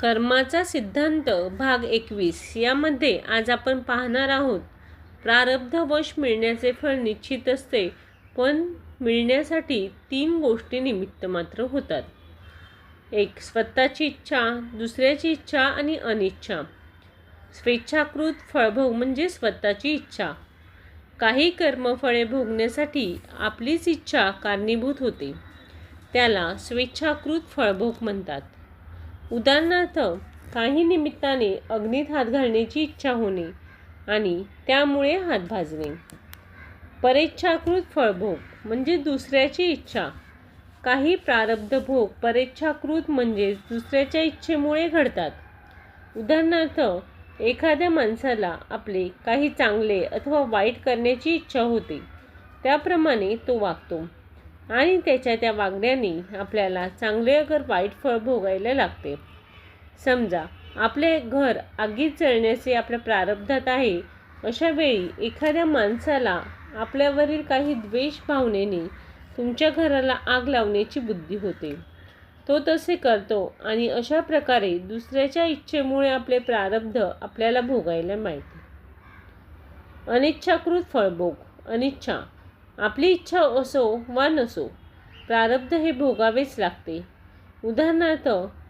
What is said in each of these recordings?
कर्माचा सिद्धांत भाग एकवीस. यामध्ये आज आपण पाहणार आहोत प्रारब्धवश मिळण्याचे फळ निश्चित असते पण मिळण्यासाठी तीन गोष्टी निमित्त मात्र होतात. एक स्वतःची इच्छा दुसऱ्याची इच्छा आणि अनिच्छा. स्वेच्छाकृत फळभोग म्हणजे स्वतःची इच्छा. काही कर्मफळे भोगण्यासाठी आपलीच इच्छा कारणीभूत होते. त्याला स्वेच्छाकृत फळभोग म्हणतात. उदाहरणार्थ काही निमित्ताने अग्नीत हात घालण्याची इच्छा होणे आणि त्यामुळे हात भाजणे. परेच्छाकृत फळभोग म्हणजे दुसऱ्याची इच्छा. काही प्रारब्ध भोग परेच्छाकृत म्हणजे दुसऱ्याच्या इच्छेमुळे घडतात. उदाहरणार्थ एखाद्या माणसाला आपले काही चांगले अथवा वाईट करण्याची इच्छा होते. त्याप्रमाणे तो वागतो. आणि त्याच्या त्या वागण्याने आपल्याला चांगले अगर वाईट फळ भोगायला लागते. समजा आपले घर आगीत जळण्याचे आपल्या प्रारब्धात आहे अशा वेळी एखाद्या माणसाला आपल्यावरील काही द्वेष भावनेने तुमच्या घराला आग लावण्याची बुद्धी होते. तो तसे करतो आणि अशा प्रकारे दुसऱ्याच्या इच्छेमुळे आपले प्रारब्ध आपल्याला भोगायला मिळते. अनिच्छाकृत फळभोग अनिच्छा आपली इच्छा असो वा नसो प्रारब्ध हे भोगावेच लागते. उदाहरणार्थ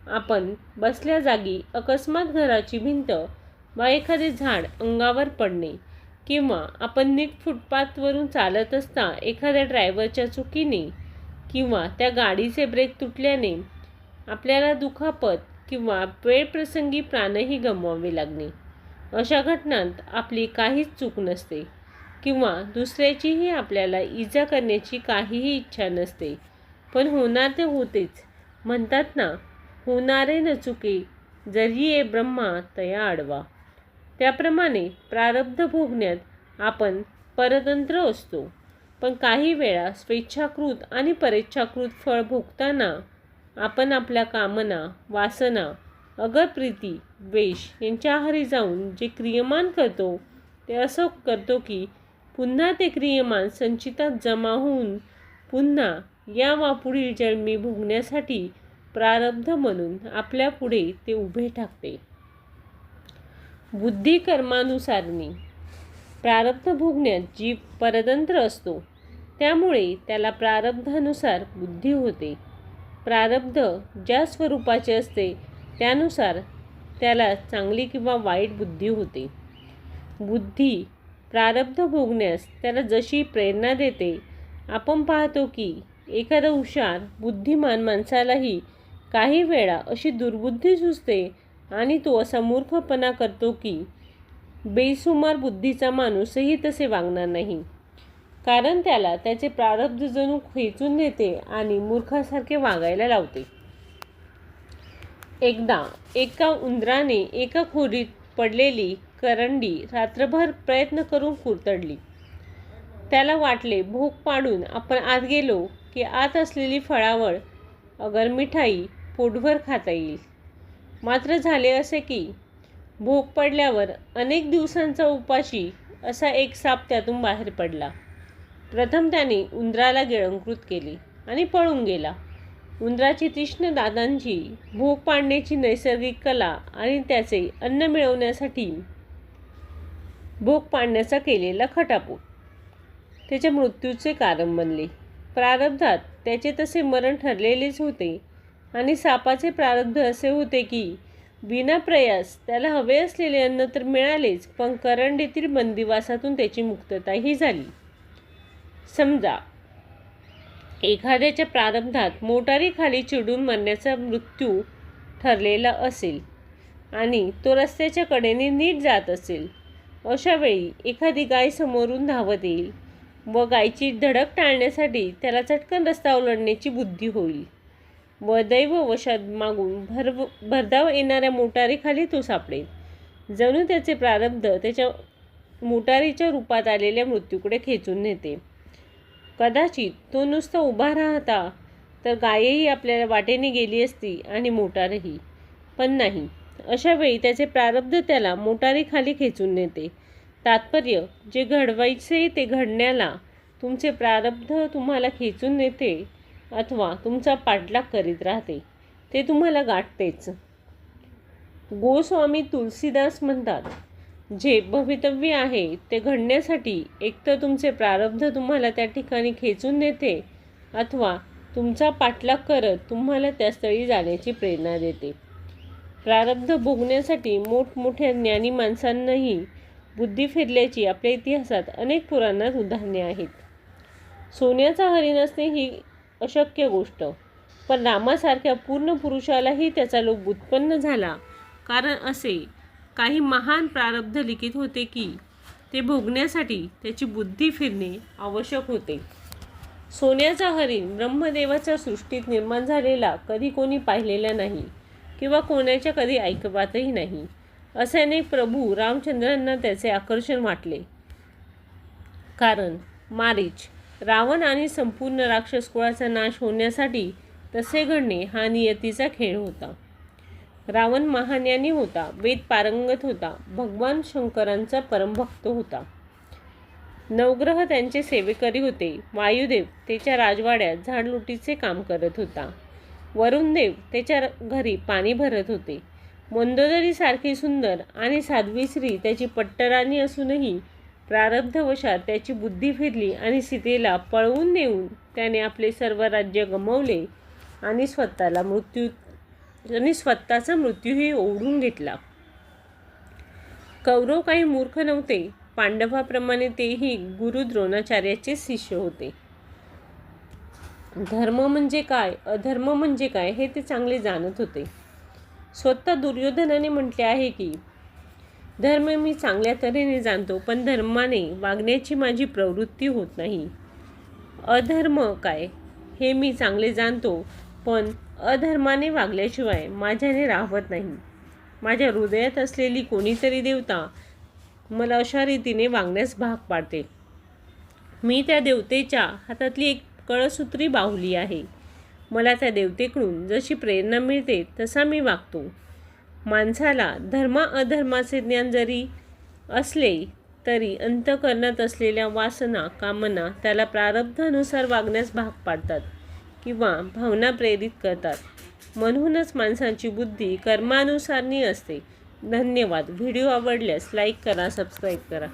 आपण बसल्या जागी अकस्मात घराची भिंत वा एखादे झाड अंगावर पडणे किंवा आपण नीट फुटपाथवरून चालत असता एखाद्या ड्रायव्हरच्या चुकीने किंवा त्या गाडीचे ब्रेक तुटल्याने आपल्याला दुखापत किंवा वेळप्रसंगी प्राणही गमवावे लागणे. अशा घटनांत आपली काहीच चूक नसते. किंवा दुसऱ्याचीही आपल्याला इजा करण्याची काहीही इच्छा नसते. पण होणार ते होतेच. म्हणतात ना होणारे न चुके जरी ये ब्रह्मा तया आडवा. त्याप्रमाणे प्रारब्ध भोगण्यात आपण परतंत्र असतो. पण काही वेळा स्वेच्छाकृत आणि परेच्छाकृत फळ भोगताना आपण आपल्या कामना वासना अगर प्रीती द्वेष यांच्या आहारी जाऊन जे क्रियमान करतो ते असं करतो की पुन्हा ते क्रियमान संचितात जमा होऊन पुन्हा या वापुढील जन्मी भोगण्यासाठी प्रारब्ध म्हणून आपल्यापुढे ते उभे टाकते बुद्धी कर्मानुसारनी प्रारब्ध भोगण्यात जीव परतंत्र असतो. त्यामुळे त्याला प्रारब्धानुसार बुद्धी होते. प्रारब्ध ज्या स्वरूपाचे असते त्यानुसार त्याला चांगली किंवा वाईट बुद्धी होते. बुद्धी प्रारब्ध भोगण्यास त्याला जशी प्रेरणा देते आपण पाहतो की एखादा हुशार बुद्धिमान माणसालाही काही वेळा अशी दुर्बुद्धी सुचते आणि तो असा मूर्खपणा करतो की बेसुमार बुद्धीचा माणूसही तसे वागणार नाही. कारण त्याला त्याचे प्रारब्ध जणू खेचून नेते आणि मूर्खासारखे वागायला लावते. एकदा एका उंदराने एका खोरीत पडलेली करंडी रात्रभर प्रयत्न करून कुरतडली. त्याला वाटले भूक पाडून आपण आत गेलो की आत असलेली फळावळ अगर मिठाई पोटभर खाता येईल. मात्र झाले असे की भूक पडल्यावर अनेक दिवसांचा उपाशी असा एक साप त्यातून बाहेर पडला. प्रथम त्याने उंदराला गिळंकृत केले आणि पळून गेला. उंदराची तीक्ष्ण दादांची भूक पाडण्याची नैसर्गिक कला आणि त्याचे अन्न मिळवण्यासाठी भोग पाडण्याचा केलेला खटापूट त्याच्या मृत्यूचे कारण बनले. प्रारब्धात त्याचे तसे मरण ठरलेलेच होते आणि सापाचे प्रारब्ध असे होते की विना प्रयास त्याला हवे असलेले अन्न तर मिळालेच पण करंडीतील बंदिवासातून त्याची मुक्तताही झाली. समजा एखाद्याच्या प्रारब्धात मोटारीखाली चिडून मरण्याचा मृत्यू ठरलेला असेल आणि तो रस्त्याच्या कडेने नीट जात असेल अशा वेळी एखादी गाय समोरून धावत येईल व गायची धडक टाळण्यासाठी त्याला चटकन रस्ता ओलांडण्याची बुद्धी होईल. व दैव वशात मागून भर भरधाव येणाऱ्या मोटारीखाली तो सापडेल. जणू त्याचे प्रारब्ध त्याच्या मोटारीच्या रूपात आलेल्या मृत्यूकडे खेचून नेते. कदाचित तो नुसता उभा राहता तर गायही आपल्याला वाटेने गेली असती आणि मोटारही. पण नाही. अशावेळी त्याचे प्रारब्ध त्याला मोटारीखाली खेचून नेते. तात्पर्य जे घडवायचे ते घडण्याला तुमचे प्रारब्ध तुम्हाला खेचून नेते अथवा तुमचा पाठलाग करीत राहते. ते तुम्हाला गाठतेच. गोस्वामी तुलसीदास म्हणतात जे भवितव्य आहे ते घडण्यासाठी एकतर तुमचे प्रारब्ध तुम्हाला त्या ठिकाणी खेचून नेते अथवा तुमचा पाठलाग करत तुम्हाला त्या स्थळी जाण्याची प्रेरणा देते. प्रारब्ध भोगण्यासाठी मोठमोठ्या ज्ञानी माणसांनाही बुद्धी फिरल्याची आपल्या इतिहासात अनेक पुराणात उदाहरणे आहेत. सोन्याचा हरिण असणे ही अशक्य गोष्ट. पण रामासारख्या पूर्ण पुरुषालाही त्याचा लोभ उत्पन्न झाला. कारण असे काही महान प्रारब्ध लिखित होते की ते भोगण्यासाठी त्याची बुद्धी फिरणे आवश्यक होते. सोन्याचा हरिण ब्रह्मदेवाच्या सृष्टीत निर्माण झालेला कधी कोणी पाहिलेला नाही. किंवा कोणाच्या कधी ऐकवातही नाही. असे अनेक प्रभू रामचंद्रांना त्याचे आकर्षण वाटले. कारण मारीच रावण आणि संपूर्ण राक्षस कुळाचा नाश होण्यासाठी तसे घडणे हा नियतीचा खेळ होता. रावण महाज्ञानी होता वेद पारंगत होता भगवान शंकरांचा परमभक्त होता. नवग्रह त्यांचे सेवेकरी होते. वायुदेव त्याच्या राजवाड्यात झाडलुटीचे काम करत होता. वरुणदेव त्याच्या घरी पाणी भरत होते. मंदोदरीसारखी सुंदर आणि साध्वी स्त्री त्याची पट्टराणी असूनही प्रारब्धवशात त्याची बुद्धी फिरली आणि सीतेला पळवून नेऊन त्याने आपले सर्व राज्य गमावले आणि स्वतःला मृत्यू आणि स्वतःचा मृत्यूही ओढून घेतला. कौरव काही मूर्ख नव्हते. पांडवाप्रमाणे तेही गुरु द्रोणाचार्याचे शिष्य होते. धर्म म्हणजे काय? अधर्म म्हणजे काय? हे ते चांगले जाणत होते. स्वतः दुर्योधनाने म्हटले आहे की धर्म मी चांगल्या तऱ्हेने जाणतो पण धर्माने वागण्याची माझी प्रवृत्ती होत नाही. अधर्म काय? हे मी चांगले जाणतो पण अधर्माने वागल्याशिवाय माझ्याने राहत नाही. माझ्या हृदयात असलेली कोणीतरी देवता मला अशा रीतीने वागण्यास भाग पाडते. मी त्या देवतेच्या हातातली एक कळसूत्री बाहुली आहे. मला त्या देवतेकडून जशी प्रेरणा मिळते तसा मी वागतो. माणसाला धर्मा अधर्माचे ज्ञान जरी असले तरी अंतकरणात असलेल्या वासना कामना त्याला प्रारब्धानुसार वागण्यास भाग पाडतात किंवा भावना प्रेरित करतात. म्हणूनच माणसांची बुद्धी कर्मानुसारनी असते. धन्यवाद. व्हिडिओ आवडल्यास लाईक करा सबस्क्राईब करा.